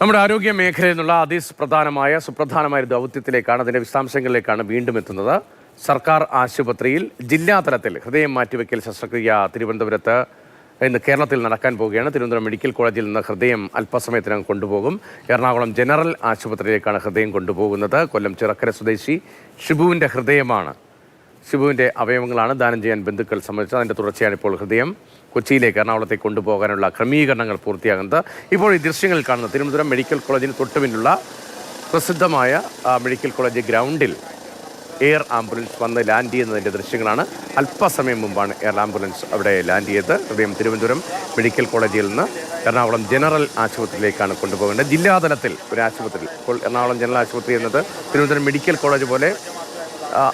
നമ്മുടെ ആരോഗ്യ മേഖലയിൽ നിന്നുള്ള അതിപ്രധാനമായ സുപ്രധാനമായ ദൗത്യത്തിലേക്കാണ് അതിന്റെ വിശദാംശങ്ങളിലേക്കാണ് വീണ്ടും എത്തുന്നത്. സർക്കാർ ആശുപത്രിയിൽ ജില്ലാതലത്തിൽ ഹൃദയം മാറ്റിവെക്കൽ ശസ്ത്രക്രിയ തിരുവനന്തപുരത്ത് ഇന്ന് കേരളത്തിൽ നടക്കാൻ പോവുകയാണ്. തിരുവനന്തപുരം മെഡിക്കൽ കോളേജിൽ നിന്ന് ഹൃദയം അല്പസമയത്തിനകം കൊണ്ടുപോകും. എറണാകുളം ജനറൽ ആശുപത്രിയിലേക്കാണ് ഹൃദയം കൊണ്ടുപോകുന്നത്. കൊല്ലം ചിറക്കര സ്വദേശി ഷിബുവിന്റെ ഹൃദയമാണ്. ഷിബുവിന്റെ അവയവങ്ങളാണ് ദാനം ചെയ്യാൻ ബന്ധുക്കൾ സംബന്ധിച്ചത് അതിന്റെ തുടർച്ചയാണ് ഇപ്പോൾ ഹൃദയം. കൊച്ചിയിലേക്ക് എറണാകുളത്തേക്ക് കൊണ്ടുപോകാനുള്ള ക്രമീകരണങ്ങൾ പൂർത്തിയാകുന്നത്. ഇപ്പോൾ ഈ ദൃശ്യങ്ങൾ കാണുന്ന തിരുവനന്തപുരം മെഡിക്കൽ കോളേജിന് തൊട്ടുപിന്നുള്ള പ്രസിദ്ധമായ മെഡിക്കൽ കോളേജ് ഗ്രൗണ്ടിൽ എയർ ആംബുലൻസ് വന്ന് ലാൻഡ് ചെയ്യുന്നതിന്റെ ദൃശ്യങ്ങളാണ്. അല്പസമയം മുമ്പാണ് എയർ ആംബുലൻസ് അവിടെ ലാൻഡ് ചെയ്ത് ഹൃദയം തിരുവനന്തപുരം മെഡിക്കൽ കോളേജിൽ നിന്ന് എറണാകുളം ജനറൽ ആശുപത്രിയിലേക്കാണ് കൊണ്ടുപോകേണ്ടത്. ജില്ലാതലത്തിൽ ഒരു ആശുപത്രി. ഇപ്പോൾ എറണാകുളം ജനറൽ ആശുപത്രി എന്നത് തിരുവനന്തപുരം മെഡിക്കൽ കോളേജ് പോലെ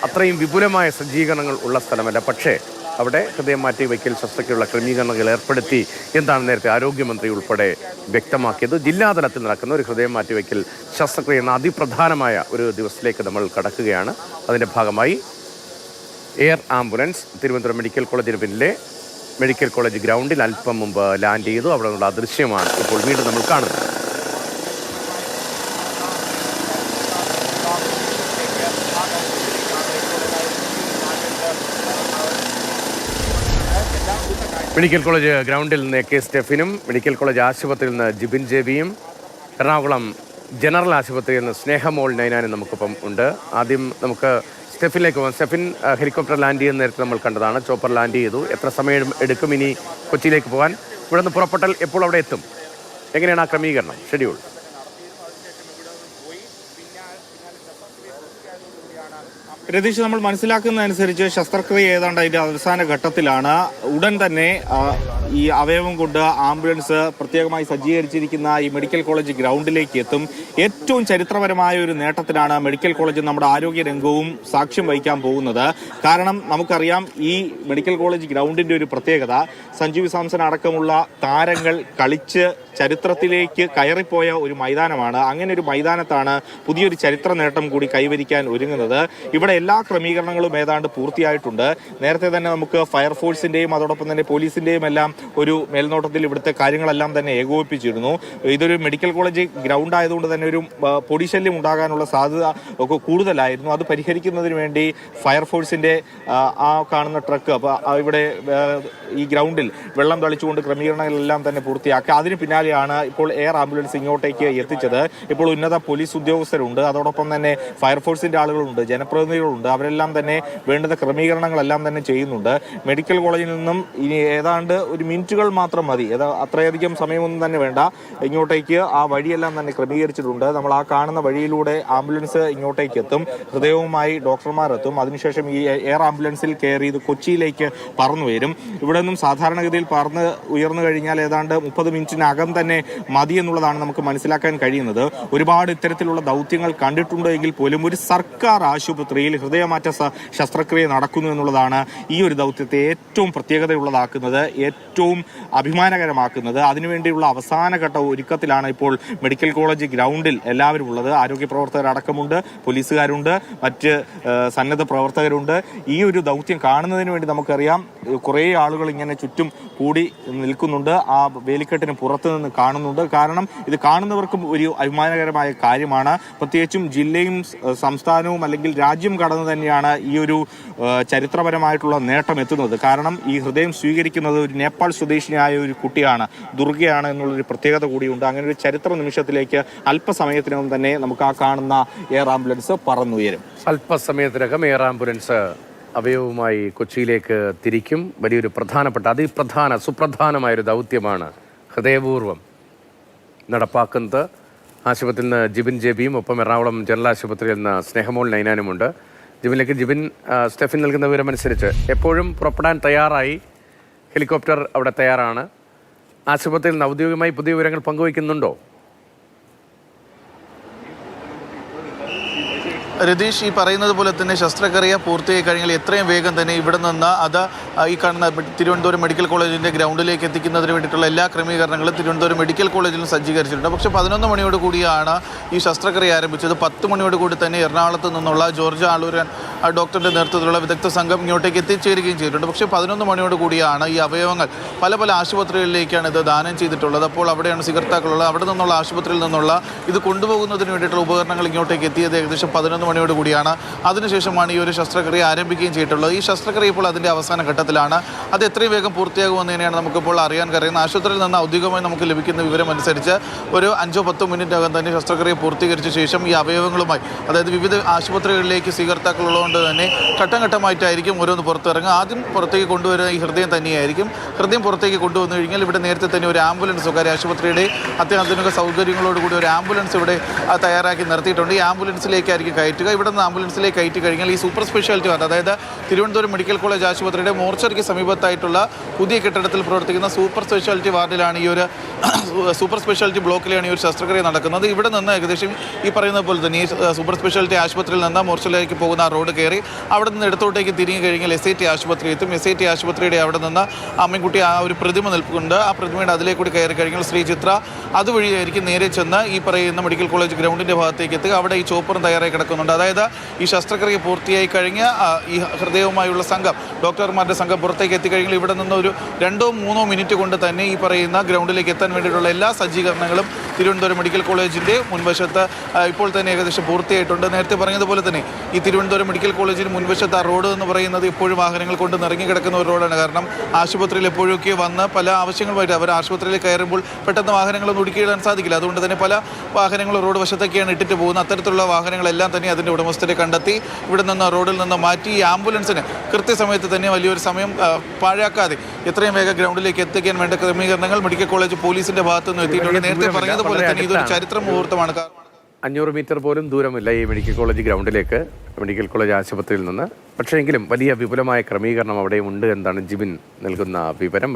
അത്രയും വിപുലമായ സജ്ജീകരണങ്ങൾ ഉള്ള സ്ഥലമല്ല. പക്ഷേ അവിടെ ഹൃദയം മാറ്റി വയ്ക്കൽ ശസ്ത്രക്രിയുള്ള ക്രമീകരണങ്ങൾ ഏർപ്പെടുത്തി എന്താണ് നേരത്തെ ആരോഗ്യമന്ത്രി ഉൾപ്പെടെ വ്യക്തമാക്കിയത്? ജില്ലാതലത്തിൽ നടക്കുന്ന ഒരു ഹൃദയം മാറ്റി വയ്ക്കൽ ശസ്ത്രക്രിയ എന്ന അതിപ്രധാനമായ ഒരു ദിവസത്തിലേക്ക് നമ്മൾ കടക്കുകയാണ്. അതിന്റെ ഭാഗമായി എയർ ആംബുലൻസ് തിരുവനന്തപുരം മെഡിക്കൽ കോളേജിന് പിന്നിലെ മെഡിക്കൽ കോളേജ് ഗ്രൗണ്ടിൽ അല്പം മുമ്പ് ലാൻഡ് ചെയ്തു. അവിടെ നിന്നുള്ള അദൃശ്യമാണ് ദൃശ്യമാണ് ഇപ്പോൾ വീണ്ടും നമ്മൾ കാണുന്നത്. മെഡിക്കൽ കോളേജ് ഗ്രൗണ്ടിൽ നിന്ന് കെ സ്റ്റെഫിനും മെഡിക്കൽ കോളേജ് ആശുപത്രിയിൽ നിന്ന് ജിബിൻ ജെബിയും എറണാകുളം ജനറൽ ആശുപത്രിയിൽ നിന്ന് സ്നേഹമോൾ നൈനാനും നമുക്കിപ്പം ഉണ്ട്. ആദ്യം നമുക്ക് സ്റ്റെഫിനിലേക്ക് പോകാം. സ്റ്റെഫിൻ ഹെലികോപ്റ്റർ ലാൻഡ് ചെയ്യുന്ന നേരത്തെ നമ്മൾ കണ്ടതാണ്. ചോപ്പർ ലാൻഡ് ചെയ്തു. എത്ര സമയം എടുക്കും ഇനി കൊച്ചിയിലേക്ക് പോകാൻ? ഇവിടെ നിന്ന് പുറപ്പെട്ടാൽ എപ്പോൾ അവിടെ എത്തും? എങ്ങനെയാണ് ആ ക്രമീകരണം? ഷെഡ്യൂൾ രതീഷ് നമ്മൾ മനസ്സിലാക്കുന്നതനുസരിച്ച് ശസ്ത്രക്രിയ ഏതാണ്ട് അതിന്റെ അവസാന ഘട്ടത്തിലാണ്. ഉടൻ തന്നെ ഈ അവയവം കൊണ്ട് ആംബുലൻസ് പ്രത്യേകമായി സജ്ജീകരിച്ചിരിക്കുന്ന ഈ മെഡിക്കൽ കോളേജ് ഗ്രൗണ്ടിലേക്ക് എത്തും. ഏറ്റവും ചരിത്രപരമായ ഒരു നേട്ടത്തിനാണ് മെഡിക്കൽ കോളേജ് നമ്മുടെ ആരോഗ്യ രംഗവും സാക്ഷ്യം വഹിക്കാൻ പോകുന്നത്. കാരണം നമുക്കറിയാം ഈ മെഡിക്കൽ കോളേജ് ഗ്രൗണ്ടിന്റെ ഒരു പ്രത്യേകത സഞ്ജീവ് സാംസൺ അടക്കമുള്ള താരങ്ങൾ കളിച്ച് ചരിത്രത്തിലേക്ക് കയറിപ്പോയ ഒരു മൈതാനമാണ്. അങ്ങനെ ഒരു മൈതാനത്താണ് പുതിയൊരു ചരിത്ര നേട്ടം കൂടി കൈവരിക്കാൻ ഒരുങ്ങുന്നത്. ഇവിടെ എല്ലാ ക്രമീകരണങ്ങളും ഏതാണ്ട് പൂർത്തിയായിട്ടുണ്ട്. നേരത്തെ തന്നെ നമുക്ക് ഫയർഫോഴ്സിന്റെയും അതോടൊപ്പം തന്നെ പോലീസിന്റെയും എല്ലാം ഒരു മേൽനോട്ടത്തിൽ ഇവിടുത്തെ കാര്യങ്ങളെല്ലാം തന്നെ ഏകോപിപ്പിച്ചിരുന്നു. ഇതൊരു മെഡിക്കൽ കോളേജ് ഗ്രൗണ്ട് ആയതുകൊണ്ട് തന്നെ ഒരു പൊടിശല്യം ഉണ്ടാകാനുള്ള സാധ്യത ഒക്കെ കൂടുതലായിരുന്നു. അത് പരിഹരിക്കുന്നതിന് വേണ്ടി ഫയർഫോഴ്സിന്റെ ആ, കാണുന്ന ട്രക്ക് ഇവിടെ ഈ ഗ്രൗണ്ടിൽ വെള്ളം തളിച്ചുകൊണ്ട് ക്രമീകരണങ്ങളെല്ലാം തന്നെ പൂർത്തിയാക്കി. അതിന് പിന്നാലെയാണ് ഇപ്പോൾ എയർ ആംബുലൻസ് ഇങ്ങോട്ടേക്ക് എത്തിച്ചത്. ഇപ്പോൾ ഉന്നത പോലീസ് ഉദ്യോഗസ്ഥരുണ്ട്. അതോടൊപ്പം തന്നെ ഫയർഫോഴ്സിന്റെ ആളുകളുണ്ട്. ജനപ്രതിനിധികളുണ്ട് അവരെല്ലാം തന്നെ വേണ്ടുന്ന ക്രമീകരണങ്ങളെല്ലാം തന്നെ ചെയ്യുന്നുണ്ട്. മെഡിക്കൽ കോളേജിൽ നിന്നും ഇനി ഏതാണ്ട് ഒരു മിനിറ്റുകൾ മാത്രം മതി. അത്രയധികം സമയമൊന്നും തന്നെ വേണ്ട. ഇങ്ങോട്ടേക്ക് ആ വഴിയെല്ലാം തന്നെ ക്രമീകരിച്ചിട്ടുണ്ട്. നമ്മൾ ആ കാണുന്ന വഴിയിലൂടെ ആംബുലൻസ് ഇങ്ങോട്ടേക്ക് എത്തും. ഹൃദയവുമായി ഡോക്ടർമാർ എത്തും. അതിനുശേഷം ഈ എയർ ആംബുലൻസിൽ കയറി ഇത് കൊച്ചിയിലേക്ക് പറന്നു വരും. ഇവിടെ നിന്നും സാധാരണഗതിയിൽ പറന്ന് ഉയർന്നു കഴിഞ്ഞാൽ ഏതാണ്ട് മുപ്പത് മിനിറ്റിനകം തന്നെ മതി എന്നുള്ളതാണ് നമുക്ക് മനസ്സിലാക്കാൻ കഴിയുന്നത്. ഒരുപാട് ഇത്തരത്തിലുള്ള ദൗത്യങ്ങൾ കണ്ടിട്ടുണ്ട് എങ്കിൽ പോലും ഒരു സർക്കാർ ആശുപത്രിയിൽ ഹൃദയമാറ്റ ശസ്ത്രക്രിയ നടക്കുന്നു എന്നുള്ളതാണ് ഈ ഒരു ദൗത്യത്തെ ഏറ്റവും പ്രത്യേകതയുള്ളതാക്കുന്നത് ഏറ്റവും അഭിമാനകരമാക്കുന്നത്. അതിനുവേണ്ടിയുള്ള അവസാനഘട്ട ഒരുക്കത്തിലാണ് ഇപ്പോൾ മെഡിക്കൽ കോളേജ് ഗ്രൗണ്ടിൽ എല്ലാവരും ഉള്ളത്. ആരോഗ്യ പ്രവർത്തകരടക്കമുണ്ട് പോലീസുകാരുണ്ട് മറ്റ് സന്നദ്ധ പ്രവർത്തകരുണ്ട്. ഈ ഒരു ദൗത്യം കാണുന്നതിന് വേണ്ടി നമുക്കറിയാം കുറേ ആളുകൾ ഇങ്ങനെ ചുറ്റും കൂടി നിൽക്കുന്നുണ്ട്. ആ വേലിക്കെട്ടിന് പുറത്ത് നിന്ന് കാണുന്നുണ്ട്. കാരണം ഇത് കാണുന്നവർക്കും ഒരു അഭിമാനകരമായ കാര്യമാണ്. പ്രത്യേകിച്ചും ജില്ലയും സംസ്ഥാനവും അല്ലെങ്കിൽ രാജ്യം കടന്നു തന്നെയാണ് ഈ ഒരു ചരിത്രപരമായിട്ടുള്ള നേട്ടം എത്തുന്നത്. കാരണം ഈ ഹൃദയം സ്വീകരിക്കുന്നത് ഒരു നേപ്പാൾ സ്വദേശിനിയായ ഒരു കുട്ടിയാണ് ദുർഗയാണ് എന്നുള്ളൊരു പ്രത്യേകത കൂടിയുണ്ട്. അങ്ങനെ ഒരു ചരിത്ര നിമിഷത്തിലേക്ക് അല്പസമയത്തിനകം തന്നെ നമുക്ക് ആ കാണുന്ന എയർ ആംബുലൻസ് പറന്നുയരും. അല്പസമയത്തിനകം എയർ ആംബുലൻസ് അവയവുമായി കൊച്ചിയിലേക്ക് തിരിക്കും. വലിയൊരു പ്രധാനപ്പെട്ട അതിപ്രധാന സുപ്രധാനമായൊരു ദൗത്യമാണ് ഹൃദയപൂർവം നടപ്പാക്കുന്നത്. ആശുപത്രിയിൽ നിന്ന് ജിബിൻ ജെബിയും ഒപ്പം എറണാകുളം ജനറൽ ആശുപത്രിയിൽ നിന്ന് സ്നേഹമോൾ നൈനാനുമുണ്ട്. ജിബിനിലേക്ക് ജിബിൻ സ്റ്റെഫിൻ നൽകുന്ന വിവരമനുസരിച്ച് എപ്പോഴും പുറപ്പെടാൻ തയ്യാറായി. ഹെലികോപ്റ്റർ അവിടെ തയ്യാറാണ്. ആശുപത്രിയിൽ നിന്ന് ഔദ്യോഗികമായി പുതിയ വിവരങ്ങൾ പങ്കുവയ്ക്കുന്നുണ്ടോ? രതീഷ് ഈ പറയുന്നത് പോലെ തന്നെ ശസ്ത്രക്രിയ പൂർത്തിയായി കഴിഞ്ഞാൽ എത്രയും വേഗം തന്നെ ഇവിടെ നിന്ന് അത് ഈ കാണുന്ന തിരുവനന്തപുരം മെഡിക്കൽ കോളേജിന്റെ ഗ്രൗണ്ടിലേക്ക് എത്തിക്കുന്നതിന് വേണ്ടിയിട്ടുള്ള എല്ലാ ക്രമീകരണങ്ങളും തിരുവനന്തപുരം മെഡിക്കൽ കോളേജിലും സജ്ജീകരിച്ചിട്ടുണ്ട്. പക്ഷേ പതിനൊന്ന് മണിയോട് കൂടിയാണ് ഈ ശസ്ത്രക്രിയ ആരംഭിച്ചത്. പത്ത് മണിയോട് കൂടി തന്നെ എറണാകുളത്ത് നിന്നുള്ള ജോർജ് ആളൂരൻ ഡോക്ടറുടെ നേതൃത്വത്തിലുള്ള വിദഗ്ധ സംഘം ഇങ്ങോട്ടേക്ക് എത്തിച്ചേരുകയും ചെയ്തിട്ടുണ്ട്. പക്ഷേ പതിനൊന്ന് മണിയോട് കൂടിയാണ് ഈ അവയവങ്ങൾ പല പല ആശുപത്രികളിലേക്കാണ് ഇത് ദാനം ചെയ്തിട്ടുള്ളത്. അപ്പോൾ അവിടെയാണ് സ്വീകർത്താക്കളുള്ളത് അവിടെ നിന്നുള്ള ആശുപത്രിയിൽ നിന്നുള്ള ഇത് കൊണ്ടുപോകുന്നതിന് വേണ്ടിയിട്ടുള്ള ഉപകരണങ്ങൾ ഇങ്ങോട്ടേക്ക് എത്തിയത് ഏകദേശം പതിനൊന്ന് മണിയോട് കൂടിയാണ്. അതിനുശേഷമാണ് ഈ ഒരു ശസ്ത്രക്രിയ ആരംഭിക്കുകയും ചെയ്തിട്ടുള്ളത്. ഈ ശസ്ത്രക്രിയ ഇപ്പോൾ അതിന്റെ അവസാന ഘട്ടത്തിലാണ്. അത് എത്രയും വേഗം പൂർത്തിയാകുമെന്ന് തന്നെയാണ് നമുക്കിപ്പോൾ അറിയാൻ കഴിയുന്നത്. ആശുപത്രിയിൽ നിന്ന് ഔദ്യോഗികമായി നമുക്ക് ലഭിക്കുന്ന വിവരം അനുസരിച്ച് ഒരു അഞ്ചോ പത്തോ മിനിറ്റിനകം തന്നെ ശസ്ത്രക്രിയ പൂർത്തീകരിച്ച ശേഷം ഈ അവയവങ്ങളുമായി അതായത് വിവിധ ആശുപത്രികളിലേക്ക് സ്വീകർത്താക്കളുള്ളതുകൊണ്ട് തന്നെ ഘട്ടം ഘട്ടമായിട്ടായിരിക്കും ഓരോന്ന് പുറത്തിറങ്ങുക. ആദ്യം പുറത്തേക്ക് കൊണ്ടുവരുന്ന ഈ ഹൃദയം തന്നെയായിരിക്കും. ഹൃദയം പുറത്തേക്ക് കൊണ്ടുവന്നു കഴിഞ്ഞാൽ ഇവിടെ നേരത്തെ തന്നെ ഒരു ആംബുലൻസ് സ്വകാര്യ ആശുപത്രിയുടെ അത്യാധുനിക സൗകര്യങ്ങളോടുകൂടി ഒരു ആംബുലൻസ് ഇവിടെ തയ്യാറാക്കി നിർത്തിയിട്ടുണ്ട്. ഈ ആംബുലൻസിലേക്കായിരിക്കും കയറ്റുക. ഇവിടെ നിന്ന് ആംബുലൻസിലേക്ക് കയറ്റി കഴിഞ്ഞാൽ ഈ സൂപ്പർ സ്പെഷ്യാലിറ്റി വാർഡ് അതായത് തിരുവനന്തപുരം മെഡിക്കൽ കോളേജ് ആശുപത്രിയുടെ മോർച്ചറിക്ക് സമീപത്തായിട്ടുള്ള പുതിയ കെട്ടിടത്തിൽ പ്രവർത്തിക്കുന്ന സൂപ്പർ സ്പെഷ്യാലിറ്റി വാർഡിലാണ് ഈ ഒരു സൂപ്പർ സ്പെഷ്യാലിറ്റി ബ്ലോക്കിലാണ് ഈ ഒരു ശസ്ത്രക്രിയ നടക്കുന്നത്. ഇവിടെ നിന്ന് ഏകദേശം ഈ പറയുന്ന പോലെ തന്നെ ഈ സൂപ്പർ സ്പെഷ്യാലിറ്റി ആശുപത്രിയിൽ നിന്ന് മോർച്ചറിലേക്ക് പോകുന്ന ആ റോഡ് കയറി അവിടെ നിന്ന് ഇടത്തോട്ടേക്ക് തിരിഞ്ഞു കഴിഞ്ഞാൽ എസ് ഐ ടി ആശുപത്രി എത്തും. എസ് ഐ ടി ആശുപത്രിയുടെ അവിടെ നിന്ന് അമ്മൻകുട്ടി ആ ഒരു പ്രതിമ നിൽപ്പുണ്ട്. ആ പ്രതിമയുടെ അതിലേക്ക് കൂടി കയറി കഴിഞ്ഞാൽ ശ്രീ ചിത്ര അതുവഴിയായിരിക്കും നേരെ ചെന്ന് ഈ പറയുന്ന മെഡിക്കൽ കോളേജ് ഗ്രൗണ്ടിന്റെ ഭാഗത്തേക്ക് എത്തുക. അവിടെ ഈ ചോപ്പറും തയ്യാറായി കിടക്കുന്നുണ്ട്. അതായത് ഈ ശസ്ത്രക്രിയ പൂർത്തിയായി കഴിഞ്ഞ ഈ ഹൃദയവുമായുള്ള സംഘം ഡോക്ടർമാരുടെ സംഘം പുറത്തേക്ക് എത്തിക്കഴിഞ്ഞാൽ ഇവിടെ നിന്ന് ഒരു രണ്ടോ മൂന്നോ മിനിറ്റ് കൊണ്ട് തന്നെ ഈ പറയുന്ന ഗ്രൗണ്ടിലേക്ക് എത്താൻ വേണ്ടിയിട്ടുള്ള എല്ലാ സജ്ജീകരണങ്ങളും തിരുവനന്തപുരം മെഡിക്കൽ കോളേജിന്റെ മുൻവശത്ത് ഇപ്പോൾ തന്നെ ഏകദേശം പൂർത്തിയായിട്ടുണ്ട്. നേരത്തെ പറഞ്ഞതുപോലെ തന്നെ ഈ തിരുവനന്തപുരം മെഡിക്കൽ കോളേജിന് മുൻവശത്ത് ആ റോഡ് എന്ന് പറയുന്നത് ഇപ്പോഴും വാഹനങ്ങൾ കൊണ്ട് നിറങ്ങി കിടക്കുന്ന ഒരു റോഡാണ്. കാരണം ആശുപത്രിയിൽ എപ്പോഴൊക്കെ വന്ന് പല ആവശ്യങ്ങളുമായിട്ട് അവർ ആശുപത്രിയിൽ കയറുമ്പോൾ പെട്ടെന്ന് വാഹനങ്ങളൊന്നും ഒടുക്കിയിടാൻ സാധിക്കില്ല. അതുകൊണ്ട് തന്നെ പല വാഹനങ്ങളും റോഡ് വശത്തൊക്കെയാണ് ഇട്ടിട്ട് പോകുന്നത്. അത്തരത്തിലുള്ള വാഹനങ്ങളെല്ലാം തന്നെ അതിന്റെ ഉടമസ്ഥരെ കണ്ടെത്തി ഇവിടെ നിന്ന് റോഡിൽ നിന്ന് മാറ്റി ഈ ആംബുലൻസിന് കൃത്യസമയത്ത് തന്നെ വലിയൊരു സമയം പാഴാക്കാതെ എത്രയും വേഗം ഗ്രൗണ്ടിലേക്ക് എത്തിക്കാൻ വേണ്ട ക്രമീകരണങ്ങൾ മെഡിക്കൽ കോളേജ് പോലീസിന്റെ ഭാഗത്തുനിന്ന് എത്തിയിട്ടുണ്ട്. നേരത്തെ പറഞ്ഞതുപോലെ തന്നെ ഇതൊരു. ചരിത്ര മുഹൂർത്തമാണ്. കാരണം അഞ്ഞൂറ് മീറ്റർ പോലും ദൂരമില്ല ഈ മെഡിക്കൽ കോളേജ് ഗ്രൗണ്ടിലേക്ക്. മെഡിക്കൽ കോളേജ് ആശുപത്രിയിൽ നിന്ന്. പക്ഷേ എങ്കിലും വലിയ വിപുലമായ ക്രമീകരണം അവിടെ ഉണ്ട് എന്നാണ് ജിബിൻ നൽകുന്ന വിവരം.